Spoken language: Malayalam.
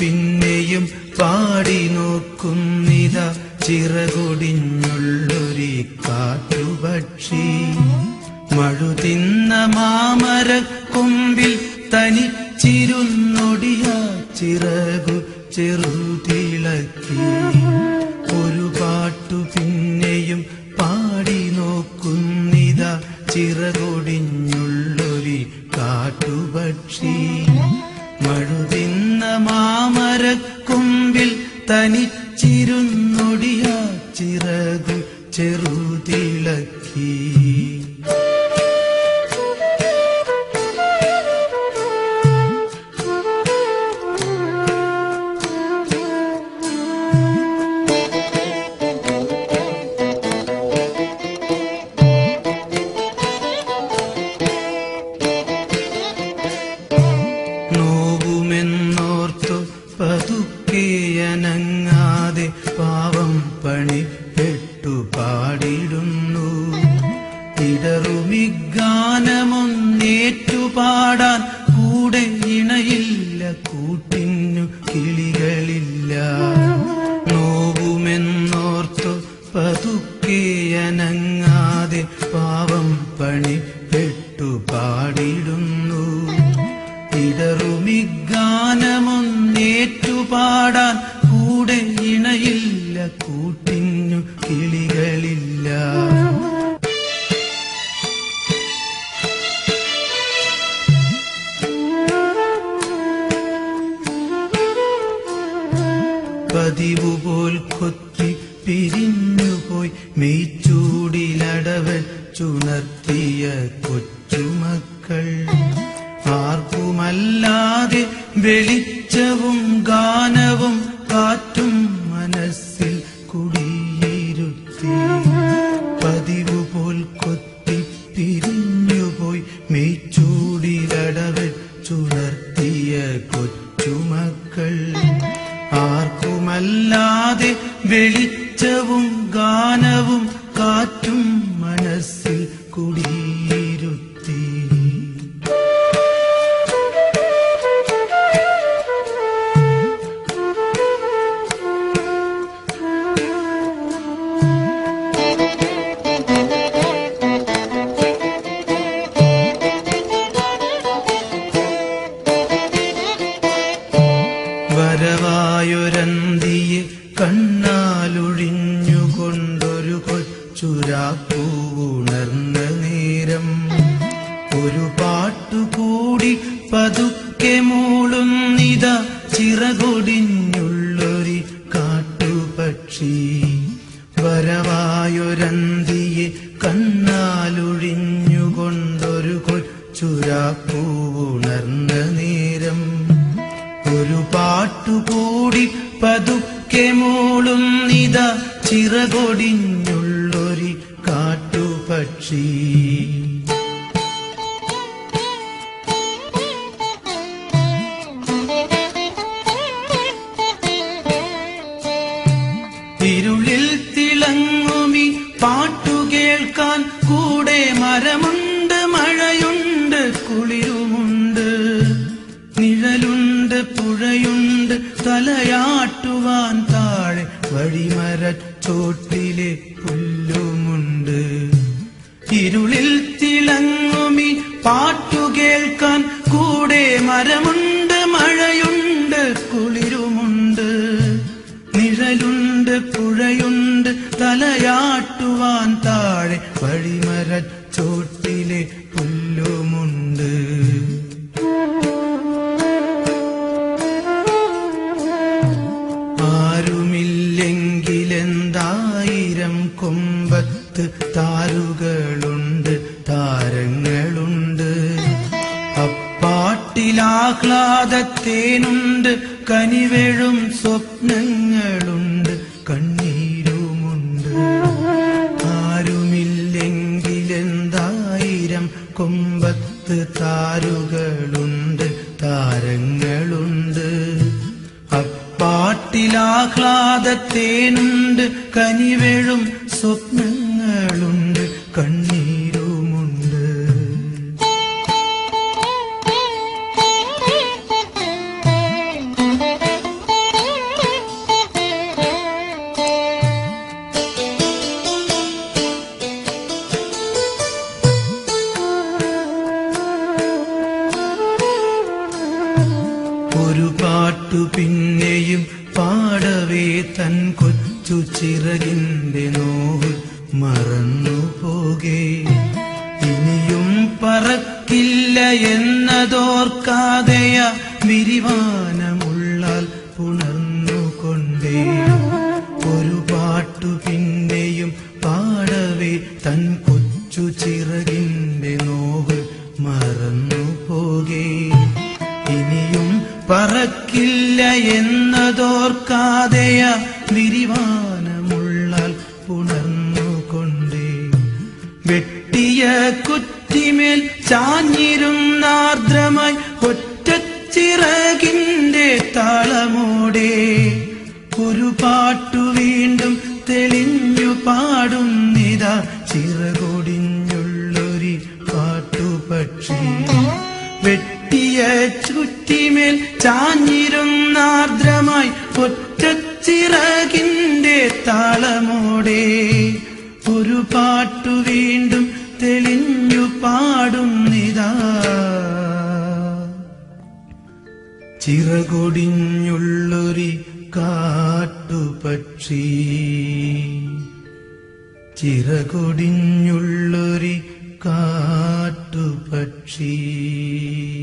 പിന്നെയും പാടി നോക്കുന്നിത ചിറകൊടിഞ്ഞുള്ളൊരു കാറ്റുപക്ഷി മഴുതിന്ന മാമര കൊമ്പിൽ തനിച്ചിരുന്നൊടിയ ചിറകു ചെറുതിളക്കി. ഒരു പാട്ടു പിന്നെയും പാടി നോക്കുന്നിത ചിറകൊടിഞ്ഞുള്ളൊരു കാട്ടുപക്ഷി. മാമരക്കൊമ്പിൽ തനിച്ചിരുന്നൊടിയ ചിറകു ചെറുതിളക്കി. പതുക്കെയനങ്ങാതെ പാവം പണിപ്പെട്ടു പാടിടുന്നു. ഇടറുമിഗാനമൊന്നേറ്റു പാടാൻ കൂടെ ഇണയില്ല കൂട്ടിന്നു കിളികളില്ല. നോവുമെന്നോർത്തു പതുക്കെയനങ്ങാതെ പാവം പണി പെട്ടു പാടിടുന്നു. ഇടറുമിഗാനമൊന്നേറ്റു പാടാൻ കൂടെ ഇണയില്ല കൂട്ടിഞ്ഞു കിളികളില്ല. പതിവു പോൽ കൊത്തി പിരിഞ്ഞുപോയി മെയ്ച്ചൂടിലടവൻ ചുണർത്തിയ കൊച്ചുമക്കൾ. ആർക്കുമല്ലാതെ വെളിച്ചവും കാറ്റും മനസ്സിൽ കുടിയിരുത്തി വരവായൊരന്തിയെ കണ്ണാലൊഴിഞ്ഞുകൊണ്ടൊരു കൊച്ചുരാപ്പൂണർന്ന നേരം ഒരു പാട്ടുകൂടി പതുക്കെ മൂളുന്നിത ചിറകൊടിഞ്ഞുള്ളൊരു കാട്ടുപക്ഷി. വരവായൊരന്തിയെ കണ്ണാലൊഴിഞ്ഞുകൊണ്ടൊരു കൊച്ചുരാപ്പൂവുണർന്ന നേരം ഒരു പാട്ടുകൂടി പതുക്കെ മൂളും നിത ചിറകൊടിഞ്ഞുള്ളൊരു കാട്ടുപക്ഷി ഇരുളിൽ തിളങ്ങുമി പാട്ടു കേൾക്കാൻ കൂടെ മരമുണ്ട് മഴയുണ്ട് കുളിരുമുണ്ട്. നിഴലുണ്ട് പുഴയുണ്ട് തലയാട്ടുവാൻ താഴെ വഴിമരച്ചോട്ടിലെ പുല്ലുമുണ്ട്. ആരുമില്ലെങ്കിലെന്തായിരം കൊമ്പത്ത് താരുകളുണ്ട് താരങ്ങളുണ്ട്. അപ്പാട്ടിലാഹ്ലാദത്തേനുണ്ട് കനിവെഴും സ്വപ്നങ്ങളുണ്ട് കാട്ടിലാഹ്ലാദത്തേനുണ്ട് കനിവേഴും സ്വപ്നങ്ങളുണ്ട്. കണ്ണീരുമുണ്ട്. ഒരു പാട്ടു പിന്നെയും പാടവേ തൻ കൊച്ചു ചിറകിന്റെ നോവ് മറന്നു പോകേ. ഇനിയും പറക്കില്ല എന്നതോർക്കാതെയ വിരിവാനമുള്ളാൽ പുണർന്നുകൊണ്ടേ പറക്കില്ല എന്നതോർക്കാതെയ വിരിവാനമുള്ളാൽ പുണർന്നുകൊണ്ടേ. വെട്ടിയ കുറ്റിമേൽ ചാഞ്ഞിരുന്നാർദ്രമായി ഒറ്റച്ചിറകിന്റെ താളമോടെ. ഒരു പാട്ടു വീണ്ടും തെളിഞ്ഞു പാടുന്നിതാ ചിറകൊടിഞ്ഞുള്ളൊരു ചാഞ്ഞിരുന്നാർദ്രമായി ഒറ്റച്ചിറകിന്റെ താളമോടെ ഒരു പാട്ടു വീണ്ടും തെളിഞ്ഞു പാടുന്നിതാ ചിറകൊടിഞ്ഞുള്ളൊരു കാട്ടുപക്ഷി. ചിറകൊടിഞ്ഞുള്ളൊരു കാട്ടുപക്ഷി.